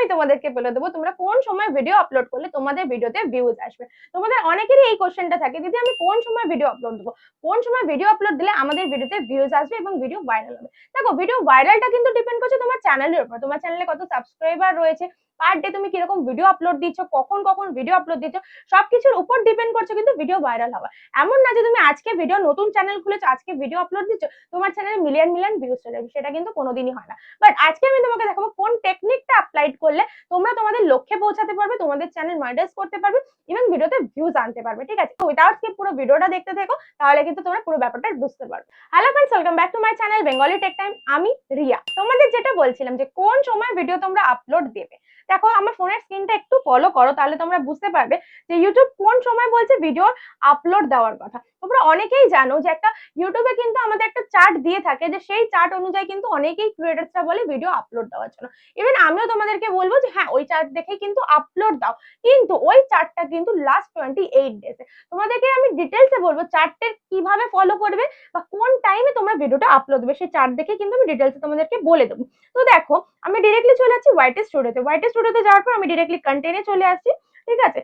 আমি তোমাদেরকে বলে দেবো, তোমরা কোন সময় ভিডিও আপলোড করলে তোমাদের ভিডিওতে ভিউজ আসবে। তোমাদের অনেকেরই এই কোশ্চেনটা থাকে দিদি, আমি কোন সময় ভিডিও আপলোড দেবো? কোন সময় ভিডিও আপলোড দিলে আমাদের ভিডিওতে ভিউজ আসবে এবং ভিডিও ভাইরাল হবে? দেখো ভিডিও ভাইরালটা কিন্তু ডিপেন্ড করছে তোমার চ্যানেলের উপর। তোমার চ্যানেলে কত সাবস্ক্রাইবার রয়েছে পার ডে তুমি কীরকম ভিডিও আপলোড দিচ্ছ, কখন কখন ভিডিও আপলোড দিচ্ছ, সবকিছুর উপর ডিপেন্ড করছে কিন্তু ভিডিও ভাইরাল হওয়া। এমন না যে তুমি আজকে ভিডিও নতুন চ্যানেল খুলেছো, আজকে ভিডিও আপলোড দিচ্ছ, তোমার চ্যানেলে মিলিয়ন মিলিয়ন ভিউজ চলে যাবে, সেটা কিন্তু কোনোদিনই হয় না। বাট আজকে আমি তোমাকে দেখাবো কোন টেকনিকটা অ্যাপ্লাইড করলে তোমরা তোমাদের লক্ষ্যে পৌঁছাতে পারবে, তোমাদের চ্যানেল মনিটাইজ করতে পারবে ইভেন ভিডিওতে ভিউজ আনতে পারবে, ঠিক আছে? উইদাউট স্কিপ পুরো ভিডিওটা দেখতে থেকো, তাহলে কিন্তু তোমরা পুরো ব্যাপারটা বুঝতে পারবে। Hello friends welcome back to my channel Bengali tech time আমি রিয়া। তোমাদের যেটা বলছিলাম যে কোন সময় ভিডিও তোমরা আপলোড দেবে দেখো, আমার ফোনের স্ক্রিনটা একটু ফলো করো, তাহলে তোমরা বুঝতে পারবে যে ইউটিউব কোন সময় বলছে ভিডিও আপলোড দেওয়ার কথা। তোমরা অনেকেই জানো যে একটা ইউটিউবে কিন্তু আমাদের একটা চার্ট দিয়ে থাকে যে সেই চার্ট অনুযায়ী কিন্তু অনেকেই ক্রিয়েটার্সরা বলে ভিডিও আপলোড দেওয়ার জন্য। ইভেন আমিও তোমাদেরকে বলব যে হ্যাঁ ওই চার্ট দেখেই কিন্তু আপলোড দাও। কিন্তু ওই চার্টটা কিন্তু লাস্ট টোয়েন্টি এইট ডেজে তোমাদেরকে আমি ডিটেলসে বলব চার্টের কীভাবে ফলো করবে বা কোন টাইমে তোমরা ভিডিওটা আপলোড দেবে, সেই চার্ট দেখে কিন্তু আমি ডিটেলসে তোমাদেরকে বলে দেবো। তো দেখো, আমি ডিরেক্টলি চলে যাচ্ছি হোয়াইট স্টুডিওতে হোয়াইট স্টুডিওতে যাওয়ার পর আমি ডিরেক্টলি কন্টেন্টে চলে আসছি, ঠিক আছে?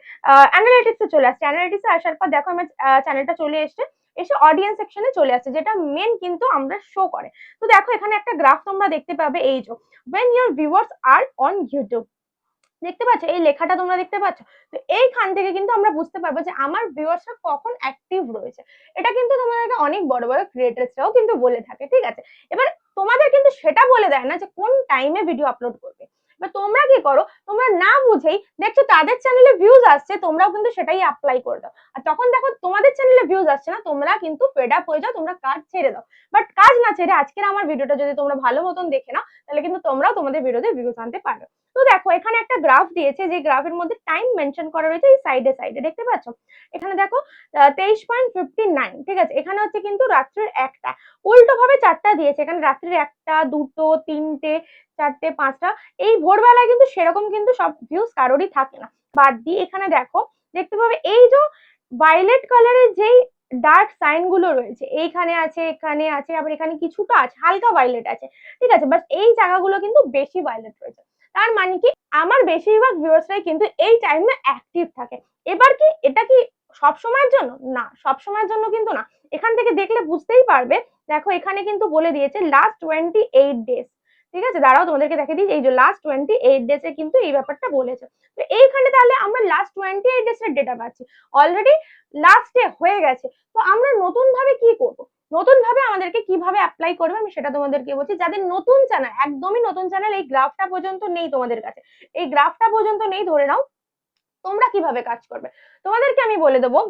অ্যানালিটিক্সে চলে আসছি। অ্যানালিটিক্সে আসার পর দেখো আমার চ্যানেলটা চলে এসছে, এসে অডিয়েন্স সেকশনে চলে আসছে, যেটা মেন কিন্তু আমরা শো করে। তো দেখো এখানে একটা গ্রাফ তোমরা দেখতে পাবে, এই যে, when your viewers are on YouTube দেখতে পাচ্ছ? এই লেখাটা তোমরা দেখতে পাচ্ছ? তো এইখান থেকে কিন্তু আমরা বুঝতে পারব যে আমার ভিউয়ার্সরা কখন অ্যাক্টিভ রয়েছে। এটা কিন্তু তোমাদেরকে অনেক বড় বড় ক্রিয়েটার্সরাও কিন্তু বলে থাকে, ঠিক আছে? এবার তোমাদের কিন্তু সেটা বলে দেয় না যে কোন টাইমে ভিডিও আপলোড করবে। এবার তোমরা কি করো? তোমরা না বুঝেই দেখছ তাদের চ্যানেলে ভিউজ আসছে, তোমরাও কিন্তু সেটাই অ্যাপ্লাই করে দাও। আর তখন দেখো তোমাদের চ্যানেলে ভিউজ আসছে না, তোমরা কিন্তু ফেড আপ হয়ে যাও, তোমরা কাজ ছেড়ে দাও। বাট কাজ না ছেড়ে আজকের আমার ভিডিওটা যদি তোমরা ভালো মতন দেখে নাও, তাহলে কিন্তু তোমরাও তোমাদের ভিডিওতে ভিউজ আনতে পারবে তো দেখো, এখানে একটা গ্রাফ দিয়েছে, যে গ্রাফের মধ্যে টাইম মেনশন করা রয়েছে এই সাইডে সাইডে দেখতে পাচ্ছ? এখানে দেখো তেইশ পয়েন্ট ফিফটি নাইন ঠিক আছে? এখানে হচ্ছে কিন্তু রাত্রির একটা। উল্টো ভাবে চারটা দিয়েছে, এখানে রাত্রির একটা, দুটো, তিনটে, চারটে, পাঁচটা, এই ভোরবেলায় কিন্তু সেরকম কিন্তু সব ভিউজ কারোরই থাকে না। বাদ দিয়ে এখানে দেখো, দেখতে পাবে এই যে ভায়োলেট কালারের যেই ডার্ক সাইনগুলো রয়েছে, এইখানে আছে, এখানে আছে, আবার এখানে কিছুটা আছে, হালকা ভায়োলেট আছে, ঠিক আছে? বাট এই জায়গাগুলো কিন্তু বেশি ভায়োলেট রয়েছে। তার মানে কি? আমার বেশিরভাগ ভিউয়ার্সরাই কিন্তু এই টাইমে অ্যাক্টিভ থাকে। এবার কি? এটা কি সব সময়ের জন্য? না, সব সময়ের জন্য কিন্তু না। এখান থেকে দেখলে বুঝতেই পারবে। দেখো, এখানে কিন্তু বলে দিয়েছে লাস্ট টোয়েন্টি এইট ডেজ ঠিক আছে? দাঁড়াও, তোমাদেরকে দেখে দিই। এই যে লাস্ট টোয়েন্টি এইট ডেজে কিন্তু এই ব্যাপারটা বলেছে। তো এইখানে তাহলে আমরা লাস্ট টোয়েন্টি এইট ডেজের ডেটা পাচ্ছি। অলরেডি লাস্টে হয়ে গেছে। তো আমরা নতুন ভাবে কি করব? নতুন ভাবে আমাদেরকে কীভাবে অ্যাপ্লাই করবে আমি সেটা তোমাদেরকে বলছি। যাদের নতুন চ্যানেল একদমই নতুন চ্যানেল এই গ্রাফটা পর্যন্ত নেই তোমাদের কাছে। এই গ্রাফটা পর্যন্ত নেই, ধরে নাও তোমরা কীভাবে কাজ করবে। তোমাদেরকে আমি বলে দেবো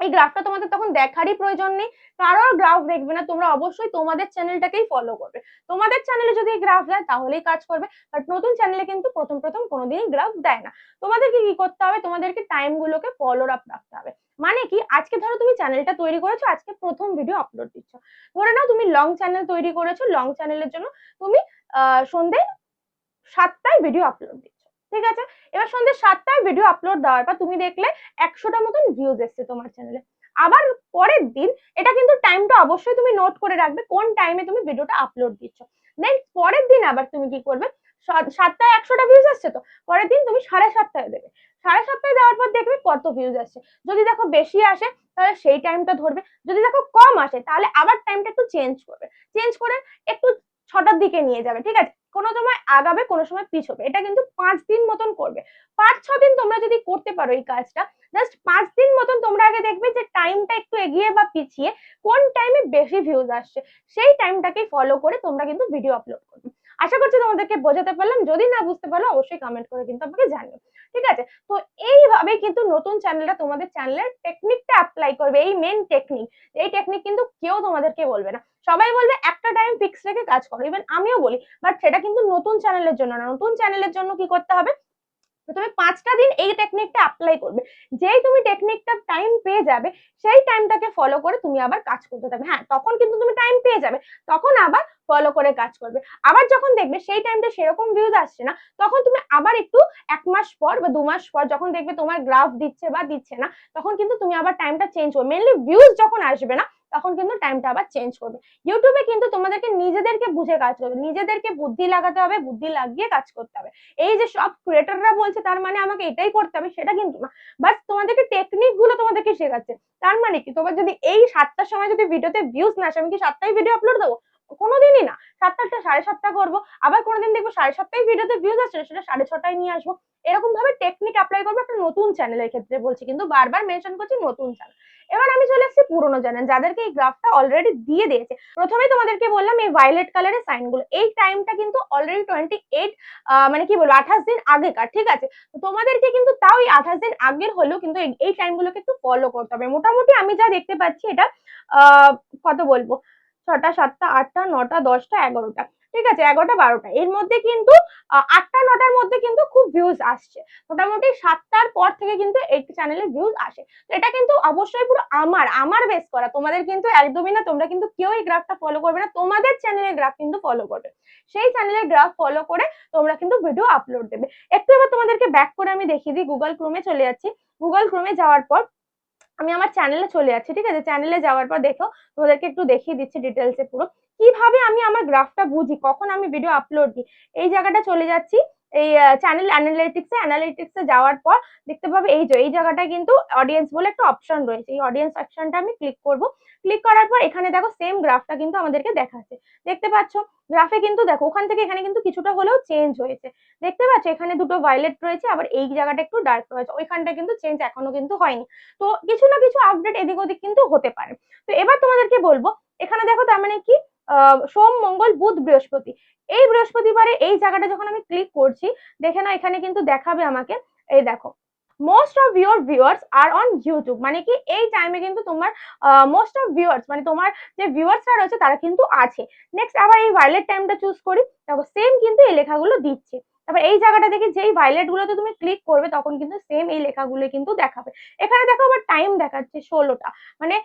এই গ্রাফটা তোমাদের তখন দেখারই প্রয়োজন নেই। কারোর গ্রাফ দেখবে না, তোমরা অবশ্যই তোমাদের চ্যানেলটাকেই ফলো করবে। তোমাদের চ্যানেলে যদি গ্রাফ দেয়, তাহলেই কাজ করবে। বাট নতুন চ্যানেলে কিন্তু প্রথম প্রথম কোনোদিনই গ্রাফ দেয় না। তোমাদেরকে কি করতে হবে? তোমাদেরকে টাইমগুলোকে ফলো আপ রাখতে হবে। মানে কি? আজকে ধরো তুমি চ্যানেলটা তৈরি করেছ, আজকে প্রথম ভিডিও আপলোড দিচ্ছ। ধরে নাও তুমি লং চ্যানেল তৈরি করেছ লং চ্যানেলের জন্য তুমি, আহ সন্ধে সাতটায় ভিডিও আপলোড দিচ্ছ। ঠিক আছে? এবার সন্ধ্যে সাতটায় ভিডিও আপলোড দেওয়ার পর তুমি দেখলে একশোটা মতন ভিউজ এসছে তোমার চ্যানেলে আবার পরের দিন এটা কিন্তু টাইমটা অবশ্যই তুমি নোট করে রাখবে কোন টাইমে তুমি ভিডিওটা আপলোড দিচ্ছ। নেক্সট পরের দিন আবার তুমি কি করবে? সাতটায় একশোটা ভিউজ আসছে তো? পরের দিন তুমি সাড়ে সাতটায় দেবে। সাড়ে সাতটায় দেওয়ার পর দেখবে কত ভিউজ আসছে। যদি দেখো বেশি আসে, তাহলে সেই টাইমটা ধরবে। যদি দেখো কম আসে, তাহলে আবার টাইমটা একটু চেঞ্জ করবে। চেঞ্জ করে একটু ছটার দিকে নিয়ে যাবে, ঠিক আছে? কোনো সময় আগাবে, কোনো সময় পিছবে। এটা কিন্তু পাঁচ দিন মতন করবে। পাঁচ, ছ দিন তোমরা যদি করতে পারো এই কাজটা জাস্ট পাঁচ দিন মতন তোমরা আগে দেখবে যে টাইমটা একটু এগিয়ে বা পিছিয়ে কোন টাইমে বেশি ভিউজ আসছে, সেই টাইমটাকে ফলো করে তোমরা কিন্তু ভিডিও আপলোড করবে। আশা করছি তোমাদেরকে বোঝাতে পারলাম। যদি না বুঝতে পারল অবশ্যই কমেন্ট করে কিন্তু আমাকে জানিও। ঠিক আছে? তো এইভাবে কিন্তু নতুন চ্যানেলটা তোমাদের চ্যানেলের টেকনিকটা অ্যাপ্লাই করবে। এই মেন টেকনিক এই টেকনিক কিন্তু কেউ তোমাদেরকে বলবে না। সবাই বলবে, একটা টাইম ফিক্স রেখে কাজ করো। ইভেন আমিও বলি বাট সেটা কিন্তু নতুন চ্যানেলের জন্য না। নতুন চ্যানেলের জন্য কি করতে হবে? তুমি পাঁচটা দিন এই টেকনিকটা অ্যাপ্লাই করবে। যেই তুমি টেকনিকটা টাইম পেয়ে যাবে, সেই টাইমটাকে ফলো করে তুমি আবার কাজ করতে থাকবে। হ্যাঁ তখন কিন্তু তুমি টাইম পেয়ে যাবে, তখন আবার ফলো করে কাজ করবে। আবার যখন দেখবে সেই টাইমটা সেরকম ভিউজ আসছে না, তখন তুমি আবার একটু এক মাস পর বা দু মাস পর যখন দেখবে তোমার গ্রাফ দিচ্ছে বা দিচ্ছে না, তখন কিন্তু তুমি আবার টাইমটা চেঞ্জ করবে। মেনলি ভিউজ যখন আসবে না তখন কিন্তু টাইমটা আবার চেঞ্জ করবে। ইউটিউবে কিন্তু তোমাদেরকে নিজেদেরকে বুঝে কাজ করবে। নিজেদেরকে বুদ্ধি লাগাতে হবে, বুদ্ধি লাগিয়ে কাজ করতে হবে। এই যে সব ক্রিয়েটাররা বলছে, তার মানে আমাকে এটাই করতে হবে, সেটা কিন্তু না। বাট তোমাদেরকে টেকনিকগুলো তোমাদেরকে শেখাচ্ছে। তার মানে কি? তোমার যদি এই সাতটার সময় যদি ভিডিওতে ভিউজ না আসে, আমি কি সাতটাই ভিডিও আপলোড দেবো? কোনোদিনই না। সাতটা আটটা, সাড়ে সাতটা করব। আবার কোনোদিন দেখব সাড়ে সাতটাই ভিডিওতে ভিউজ আসছে, সেটা সাড়ে ছটায় নিয়ে আসব। এরকম ভাবে টেকনিক অ্যাপ্লাই করব একটা নতুন চ্যানেলের ক্ষেত্রে বলছি, কিন্তু বারবার মেনশন করছি নতুন চ্যানেল এবার আমি চলে এসেছি পুরোনো চ্যানেল যাদেরকে এই গ্রাফটা অলরেডি দিয়ে দিয়েছে। প্রথমেই তোমাদেরকে বললাম এই ভায়োলেট কালারের সাইনগুলো। এই টাইমটা কিন্তু অলরেডি টোয়েন্টি এইট মানে কি বলব, আঠাশ দিন আগেকার, ঠিক আছে? তোমাদেরকে কিন্তু তাও এই আঠাশ দিন আগের হলেও কিন্তু এই- টাইমগুলোকে একটু ফলো করতে হবে। মোটামুটি আমি যা দেখতে পাচ্ছি এটা কত বলব? ছটা, সাতটা, আটটা, নটা, দশটা, এগারোটা। ঠিক আছে, এগারোটা, বারোটা। এর মধ্যে কিন্তু আটটা, নটার মধ্যে কিন্তু খুব ভিউজ আসছে। মোটামুটি সাতটার পর থেকে কিন্তু এই চ্যানেলে ভিউজ আসে। তো এটা কিন্তু অবশ্যই পুরো আমার আমার বেস করা। তোমাদের কিন্তু একদমই না, তোমরা কিন্তু কেউ এই গ্রাফটা ফলো করবে না। তোমাদের চ্যানেলের গ্রাফ কিন্তু ফলো করবে। সেই চ্যানেলের গ্রাফ ফলো করে তোমরা কিন্তু ভিডিও আপলোড দেবে। একটু এবার তোমাদেরকে ব্যাক করে আমি দেখিয়ে দিই। গুগল ক্রোমে চলে যাচ্ছি। গুগল ক্রোমে যাওয়ার পর আমি আমার চ্যানেলে চলে যাচ্ছি, ঠিক আছে? চ্যানেলে যাওয়ার পর দেখো, তোমাদেরকে একটু দেখিয়ে দিচ্ছি ডিটেলসে পুরো। কীভাবে আমি আমার গ্রাফটা বুঝি? কখন আমি ভিডিও আপলোড দিই? এই জায়গাটা চলে যাচ্ছি। এই চ্যানেল অ্যানালিটিক্সে অ্যানালিটিক্সে যাওয়ার পর দেখতে পাবে এই যে, এই জায়গাটায় কিন্তু অডিয়েন্স বলে একটা অপশন রয়েছে। এই অডিয়েন্স অপশনটা আমি ক্লিক করব। ক্লিক করার পর এখানে দেখো সেম গ্রাফটা কিন্তু আমাদেরকে দেখাচ্ছে। দেখতে পাচ্ছ? গ্রাফে কিন্তু দেখো, ওখান থেকে এখানে কিন্তু কিছুটা হলেও চেঞ্জ হয়েছে। দেখতে পাচ্ছ? এখানে দুটো ভায়োলেট রয়েছে, আবার এই জায়গাটা একটু ডার্ক রয়েছে। ওইখানটা কিন্তু চেঞ্জ এখনও কিন্তু হয়নি। তো কিছু না কিছু আপডেট এদিক ওদিক কিন্তু হতে পারে। তো এবার তোমাদেরকে বলব, এখানে দেখো তার মানে কি? সোম, মঙ্গল, বুধ, বৃহস্পতি। এই বৃহস্পতিবারে এই জায়গাটা যখন আমি ক্লিক করছি, দেখে না এখানে কিন্তু দেখাবে আমাকে। এই দেখো most of your viewers are on YouTube মানে কি এই টাইমে কিন্তু তোমার মোস্ট অফ ভিউয়ার্স মানে তোমার যে ভিউয়ার্সরা রয়েছে তারা কিন্তু আছে। নেক্সট আবার এই ভায়োলেট টাইমটা চুজ করি, দেখো সেম কিন্তু এই লেখাগুলো দিচ্ছে। তারপর এই জায়গাটা দেখি যেই ভায়োলেট গুলোতে তুমি ক্লিক করবে, তখন কিন্তু সেম এই লেখাগুলো কিন্তু দেখাবে। এখানে দেখো আবার টাইম দেখাচ্ছে ষোলোটা মানে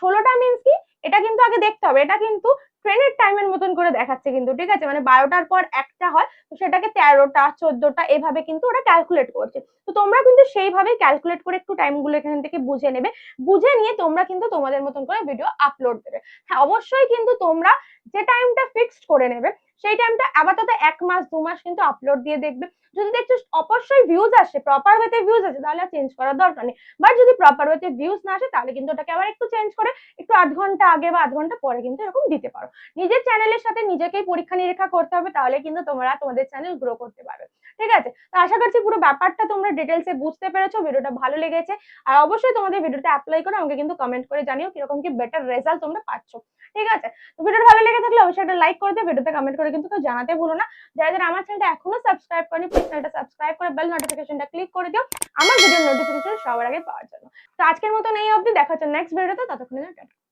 ষোলোটা মিনস কি? এটা কিন্তু আগে দেখতে হবে, এটা কিন্তু ট্রেনের টাইমের মতন করে দেখাচ্ছে কিন্তু, ঠিক আছে? মানে বারোটার পর একটা হয়, তো সেটাকে তেরোটা, চোদ্দটা এভাবে কিন্তু ওরা ক্যালকুলেট করছে। তো তোমরা কিন্তু সেইভাবে ক্যালকুলেট করে একটু টাইমগুলো এখান থেকে বুঝে নেবে। বুঝে নিয়ে তোমরা কিন্তু তোমাদের মতন করে ভিডিও আপলোড দেবে। হ্যাঁ অবশ্যই কিন্তু তোমরা যে টাইমটা ফিক্সড করে নেবে সেই টাইমটা আপাতত এক মাস, দু মাস কিন্তু আপলোড দিয়ে দেখবে। যদি দেখছ অবশ্যই ভিউজ আসে প্রপার ওয়েতে ভিউজ আসে, তাহলে আর চেঞ্জ করার দরকার নেই। বাট যদি প্রপার ওয়েতে ভিউজ না আসে, তাহলে কিন্তু ওটাকে আবার একটু চেঞ্জ করে, একটু আধ ঘণ্টা আগে বা আধ ঘণ্টা পরে কিন্তু এরকম দিতে পারো। নিজের চ্যানেলের সাথে নিজেকেই পরীক্ষা নিরীক্ষা করতে হবে, তাহলে কিন্তু তোমরা তোমাদের চ্যানেল গ্রো করতে পারবে। ঠিক আছে? তো আশা করছি পুরো ব্যাপারটা তোমরা ডিটেলসে বুঝতে পেরেছ, ভিডিওটা ভালো লেগেছে। আর অবশ্যই তোমাদের ভিডিওটা অ্যাপ্লাই করে আমাকে কিন্তু কমেন্ট করে জানিও কীরকম কি বেটার রেজাল্ট তোমরা পাচ্ছ। ঠিক আছে? তো ভিডিওটা ভালো লেগে থাকলে অবশ্যই একটা লাইক করে দিও, ভিডিওতে কমেন্ট করে কিন্তু কেউ জানাতে ভুলো না। যারা যারা আমার চ্যানেলটা এখনও সাবস্ক্রাইব করেনি প্লিজ চ্যানেলটা সাবস্ক্রাইব করে বেল নোটিফিকেশনটা ক্লিক করে দিও। আমার ভিডিওর নোটিফিকেশন সবার আগে পাওয়ার জন্য। তো আজকের মতন এই অবধি, দেখা হচ্ছে নেক্সট ভিডিওতে ততক্ষণে টাটা।